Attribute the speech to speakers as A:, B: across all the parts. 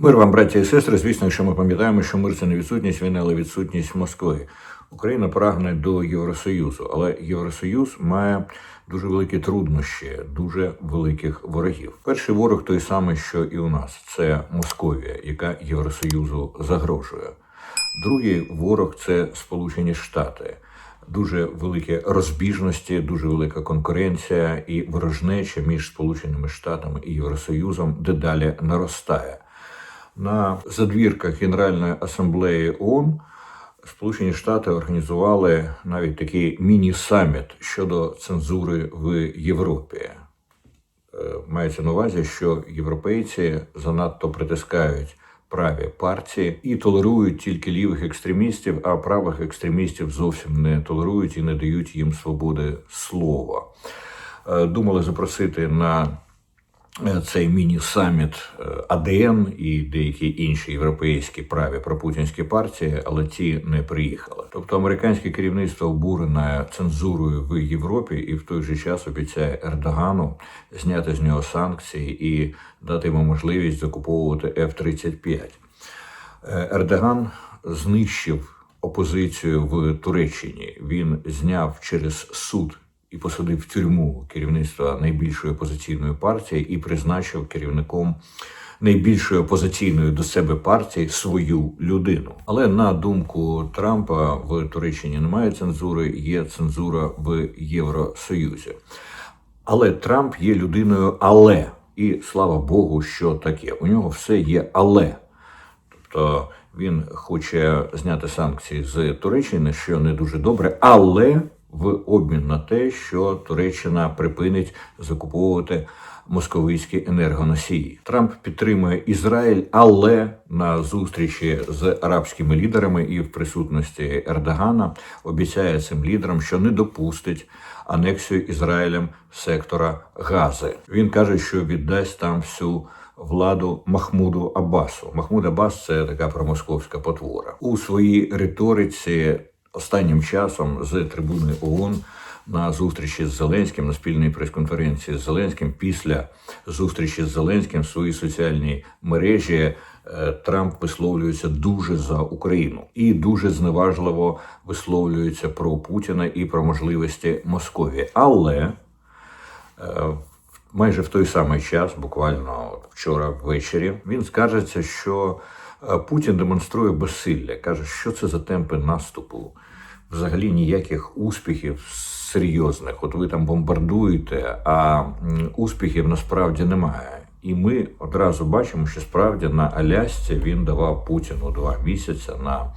A: Мир вам, браття і сестри. Звісно, якщо ми пам'ятаємо, що мир це не відсутність війни, але відсутність Москви. Україна прагне до Євросоюзу, але Євросоюз має дуже великі труднощі, дуже великих ворогів. Перший ворог той самий, що і у нас це Московія, яка Євросоюзу загрожує. Другий ворог це Сполучені Штати. Дуже великі розбіжності, дуже велика конкуренція і ворожнеча між Сполученими Штатами і Євросоюзом дедалі наростає. На задвірках Генеральної асамблеї ООН Сполучені Штати організували навіть такий міні-саміт щодо цензури в Європі. Е, Мається на увазі, що європейці занадто притискають праві партії і толерують тільки лівих екстремістів, а правих екстремістів зовсім не толерують і не дають їм свободи слова. Е, Думали запросити на цей міні-саміт е, АДН і деякі інші європейські праві пропутінські партії, але ті не приїхали. Тобто американське керівництво обурене цензурою в Європі і в той же час обіцяє Ердогану зняти з нього санкції і дати йому можливість закуповувати F-35. Е, Ердоган знищив опозицію в Туреччині. Він зняв через суд і посадив в тюрму керівництва найбільшої опозиційної партії і призначив керівником найбільшої опозиційної до себе партії свою людину. Але на думку Трампа в Туреччині немає цензури, є цензура в Євросоюзі. Але Трамп є людиною, але і слава Богу, що таке. У нього все є але. Тобто він хоче зняти санкції з Туреччини, що не дуже добре, але в обмін на те, що Туреччина припинить закуповувати московицькі енергоносії. Трамп підтримує Ізраїль, але на зустрічі з арабськими лідерами і в присутності Ердогана обіцяє цим лідерам, що не допустить анексію Ізраїлем сектора Гази. Він каже, що віддасть там всю владу Махмуду Аббасу. Махмуд Аббас – це така промосковська потвора у своїй риториці. Останнім часом з трибуни ООН на зустрічі з Зеленським на спільній прес-конференції з Зеленським після зустрічі з Зеленським в своїй соціальній мережі е, Трамп висловлюється дуже за Україну і дуже зневажливо висловлюється про Путіна і про можливості Московії. Але е, майже в той самий час, буквально вчора ввечері, він скаржиться, що Путін демонструє безсилля. каже, що це за темпи наступу. Взагалі ніяких успіхів серйозних. От ви там бомбардуєте, а успіхів насправді немає. І ми одразу бачимо, що справді на Алясці він давав Путіну два місяці на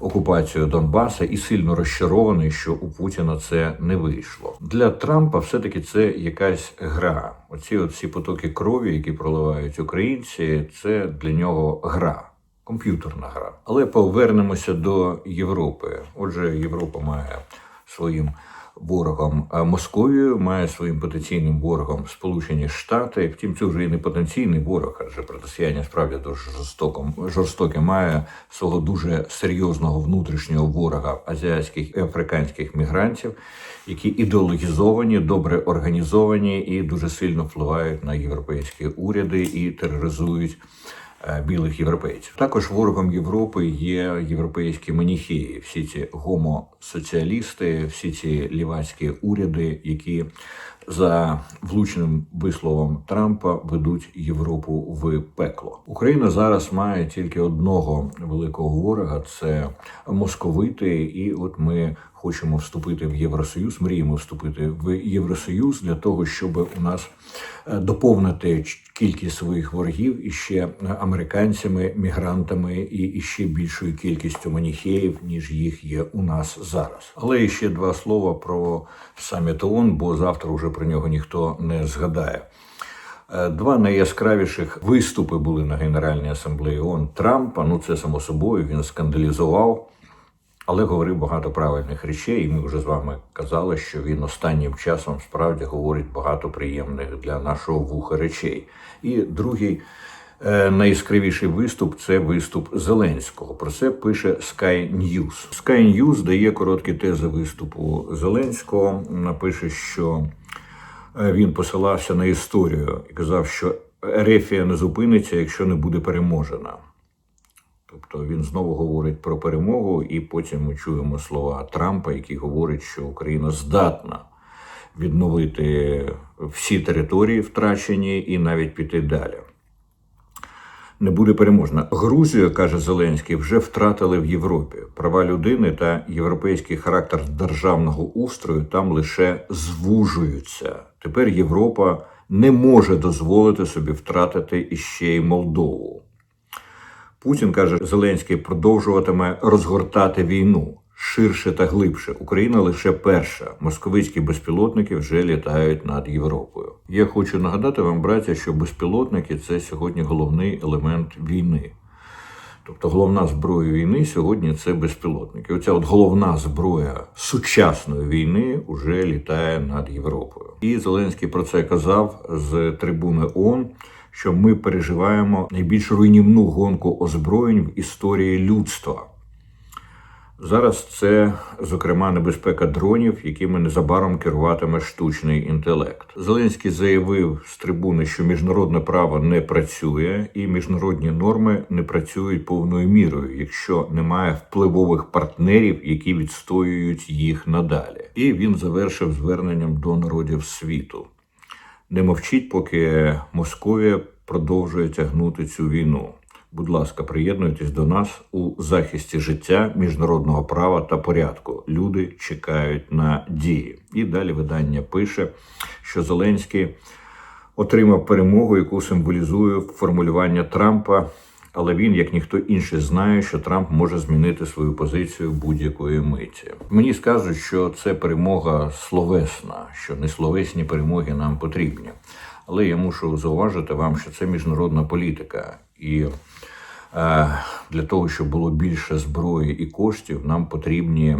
A: окупацію Донбаса і сильно розчарований, що у Путіна це не вийшло. Для Трампа все-таки це якась гра. Оці от всі потоки крові, які проливають українці, це для нього гра. Комп'ютерна гра. Але повернемося до Європи. Отже, Європа має своїм ворогом Московію, має своїм потенційним ворогом Сполучені Штати. Втім, це вже і не потенційний ворог, адже протистояння справді дуже жорстоком жорстоке має свого дуже серйозного внутрішнього ворога азіатських і африканських мігрантів, які ідеологізовані, добре організовані і дуже сильно впливають на європейські уряди і тероризують білих європейців. Також ворогом Європи є європейські маніхії, всі ці гомосоціалісти, всі ці лівацькі уряди, які за влучним висловом Трампа ведуть Європу в пекло. Україна зараз має тільки одного великого ворога це московити, і от ми хочемо вступити в Євросоюз, мріємо вступити в Євросоюз для того, щоб у нас е, доповнити кількість своїх ворогів іще американцями, мігрантами і іще більшою кількістю маніхеїв, ніж їх є у нас зараз. Але ще два слова про саміт ООН, бо завтра вже про нього ніхто не згадає. Е, Два найяскравіших виступи були на Генеральній асамблеї ООН Трампа. Ну це само собою він скандалізував, але говорив багато правильних речей. І ми вже з вами казали, що він останнім часом справді говорить багато приємних для нашого вуха речей. І другий е, найяскравіший виступ це виступ Зеленського. Про це пише Sky News. Sky News дає короткі тези виступу Зеленського. Напише, що він посилався на історію і казав, що Ерефія не зупиниться, якщо не буде переможена. Тобто він знову говорить про перемогу, і потім ми чуємо слова Трампа, який говорить, що Україна здатна відновити всі території втрачені і навіть піти далі. Не буде переможна. Грузію, каже Зеленський, вже втратили в Європі. Права людини та європейський характер державного устрою там лише звужуються. Тепер Європа не може дозволити собі втратити іще й Молдову. Путін каже, Зеленський продовжуватиме розгортати війну ширше та глибше. Україна лише перша. Московицькі безпілотники вже літають над Європою. Я хочу нагадати вам, браття, що безпілотники це сьогодні головний елемент війни. Тобто головна зброя війни сьогодні це безпілотники. Оця от головна зброя сучасної війни вже літає над Європою. І Зеленський про це казав з трибуни ООН, що ми переживаємо найбільш руйнівну гонку озброєнь в історії людства. Зараз це, зокрема, небезпека дронів, якими незабаром керуватиме штучний інтелект. Зеленський заявив з трибуни, що міжнародне право не працює, і міжнародні норми не працюють повною мірою, якщо немає впливових партнерів, які відстоюють їх надалі. І він завершив зверненням до народів світу. Не мовчіть, поки Московія продовжує тягнути цю війну. Будь ласка, приєднуйтесь до нас у захисті життя, міжнародного права та порядку. Люди чекають на дії. І далі видання пише, що Зеленський отримав перемогу, яку символізує формулювання Трампа. Але він, як ніхто інший, знає, що Трамп може змінити свою позицію будь-якої миті. Мені скажуть, що це перемога словесна, що не словесні перемоги нам потрібні. Але я мушу зауважити вам, що це міжнародна політика, і е, для того, щоб було більше зброї і коштів, нам потрібні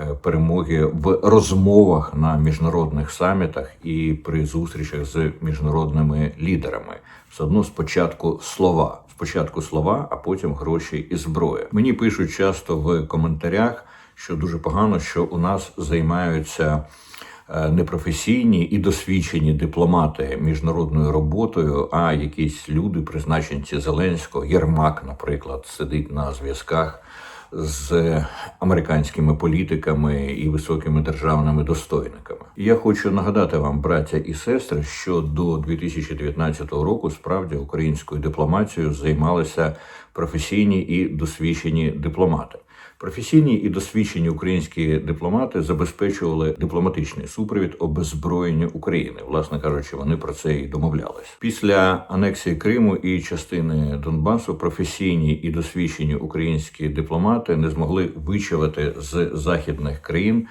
A: е, перемоги в розмовах на міжнародних самітах і при зустрічах з міжнародними лідерами. Все одно спочатку слова, спочатку слова, а потім гроші і зброя. Мені пишуть часто в коментарях, що дуже погано, що у нас займаються непрофесійні і досвідчені дипломати міжнародною роботою, а якісь люди, призначенці Зеленського, Єрмак, наприклад, сидить на зв'язках з американськими політиками і високими державними достойниками. Я хочу нагадати вам, браття і сестри, що до 2019 року справді українською дипломатією займалися професійні і досвідчені дипломати. Професійні і досвідчені українські дипломати забезпечували дипломатичний супровід обеззброєння України. Власне кажучи, вони про це і домовлялись. Після анексії Криму і частини Донбасу професійні і досвідчені українські дипломати не змогли вичавити з західних країн.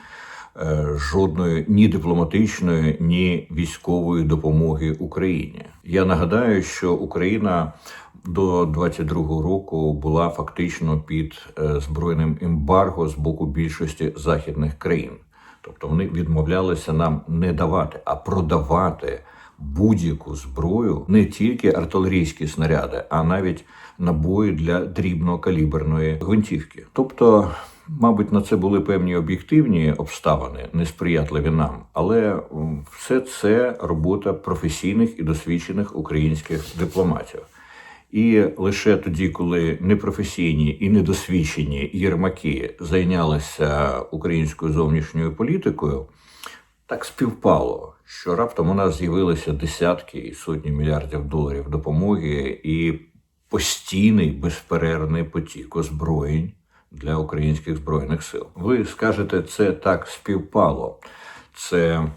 A: е, Жодної ні дипломатичної, ні військової допомоги Україні. Я нагадаю, що Україна до 22-го року була фактично під е, збройним ембарго з боку більшості західних країн. Тобто вони відмовлялися нам не давати, а продавати будь-яку зброю, не тільки артилерійські снаряди, а навіть набої для дрібнокаліберної гвинтівки. Тобто, мабуть, на це були певні об'єктивні обставини, несприятливі нам, але все це робота професійних і досвідчених українських дипломатів. І лише тоді, коли непрофесійні і недосвідчені єрмаки зайнялися українською зовнішньою політикою, так співпало, що раптом у нас з'явилися десятки і сотні мільярдів доларів допомоги і постійний безперервний потік озброєнь для українських збройних сил. Ви скажете, це так співпало. Це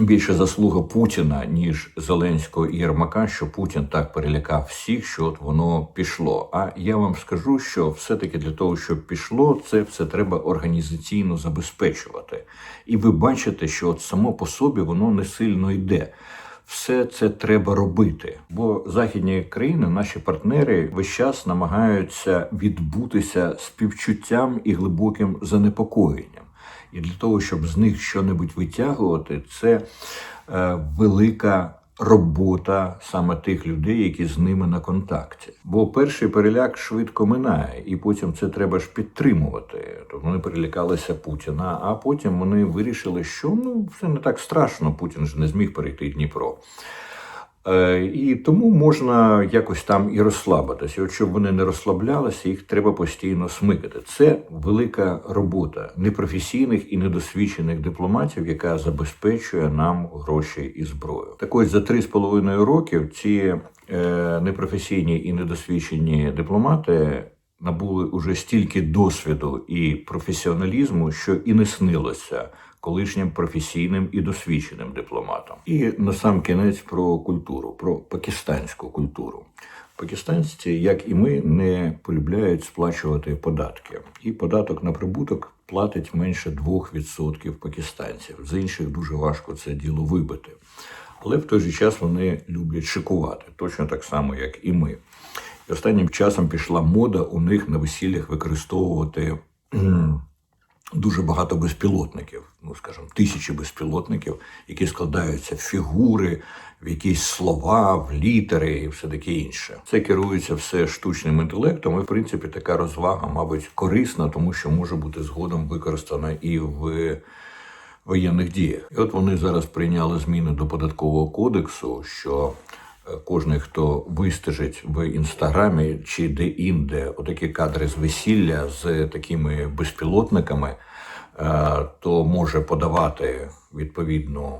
A: більше заслуга Путіна, ніж Зеленського і Єрмака, що Путін так перелякав всіх, що от воно пішло. А я вам скажу, що все-таки для того, щоб пішло, це все треба організаційно забезпечувати. І ви бачите, що от само по собі воно не сильно йде. Все це треба робити, бо західні країни, наші партнери, весь час намагаються відбутися співчуттям і глибоким занепокоєнням. І для того, щоб з них щонебудь витягувати, це е, велика робота саме тих людей, які з ними на контакті. Бо перший переляк швидко минає, і потім це треба ж підтримувати. Тобто вони перелякалися Путіна, а потім вони вирішили, що ну все не так страшно. Путін ж не зміг перейти Дніпро. Е, І тому можна якось там і розслабитися. От щоб вони не розслаблялися, їх треба постійно смикати. Це велика робота непрофесійних і недосвідчених дипломатів, яка забезпечує нам гроші і зброю. Так ось за три з половиною років ці е, непрофесійні і недосвідчені дипломати набули уже стільки досвіду і професіоналізму, що і не снилося колишнім професійним і досвідченим дипломатом. І на сам кінець про культуру, про пакистанську культуру. Пакистанці, як і ми, не полюбляють сплачувати податки, і податок на прибуток платить менше 2% пакистанців. З інших дуже важко це діло вибити. Але в той же час вони люблять шикувати, точно так само, як і ми. І останнім часом пішла мода у них на весіллях використовувати дуже багато безпілотників, ну скажімо, тисячі безпілотників, які складаються в фігури, в якісь слова, в літери і все таке інше. Це керується все штучним інтелектом. І в принципі така розвага, мабуть, корисна, тому що може бути згодом використана і в воєнних діях. І от вони зараз прийняли зміни до податкового кодексу, що кожен, хто вистежить в інстаграмі чи де-інде отакі кадри з весілля з такими безпілотниками, е, то може подавати відповідну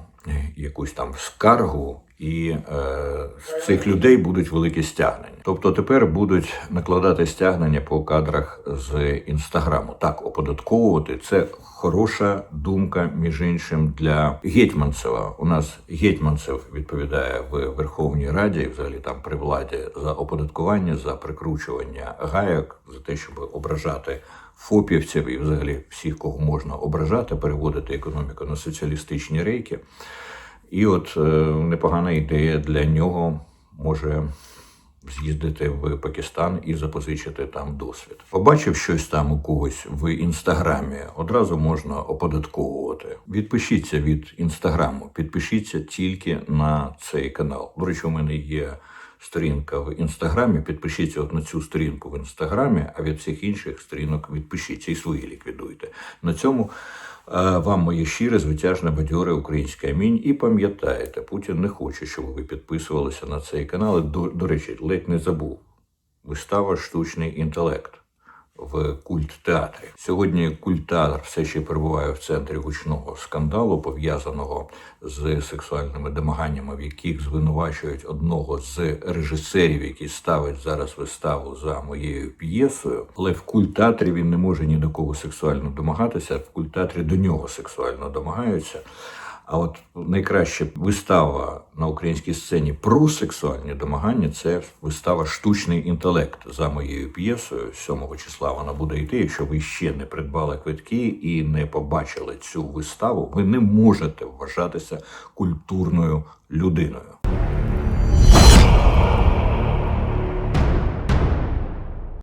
A: якусь там скаргу. І е, цих людей будуть великі стягнення. Тобто тепер будуть накладати стягнення по кадрах з інстаграму. Так, оподатковувати це хороша думка, між іншим, для Гетьманцева. У нас Гетьманцев відповідає в Верховній Раді, взагалі там при владі за оподаткування, за прикручування гаяк, за те, щоб ображати фопівців і взагалі всіх, кого можна ображати, переводити економіку на соціалістичні рейки. І от е, непогана ідея для нього може з'їздити в Пакистан і запозичити там досвід. Побачив щось там у когось в інстаграмі, одразу можна оподатковувати. Відпишіться від інстаграму, підпишіться тільки на цей канал. До речі, у мене є. Сторінка в інстаграмі, підпишіться от на цю сторінку в інстаграмі, а від всіх інших сторінок відпишіться і свої ліквідуйте. На цьому вам моє щире, звитяжне, бадьоре українське амінь. І пам'ятаєте, Путін не хоче, щоб ви підписувалися на цей канал. До, до речі, ледь не забув. Вистава штучний інтелект в культ-театрі. Сьогодні культ-театр все ще перебуває в центрі гучного скандалу, пов'язаного з сексуальними домаганнями, в яких звинувачують одного з режисерів, який ставить зараз виставу за моєю п'єсою. Але в культ-театрі він не може ні до кого сексуально домагатися. В культ-театрі до нього сексуально домагаються. А от найкраща вистава на українській сцені про сексуальні домагання це вистава Штучний інтелект за моєю п'єсою. 7 числа вона буде йти. Якщо ви ще не придбали квитки і не побачили цю виставу, ви не можете вважатися культурною людиною.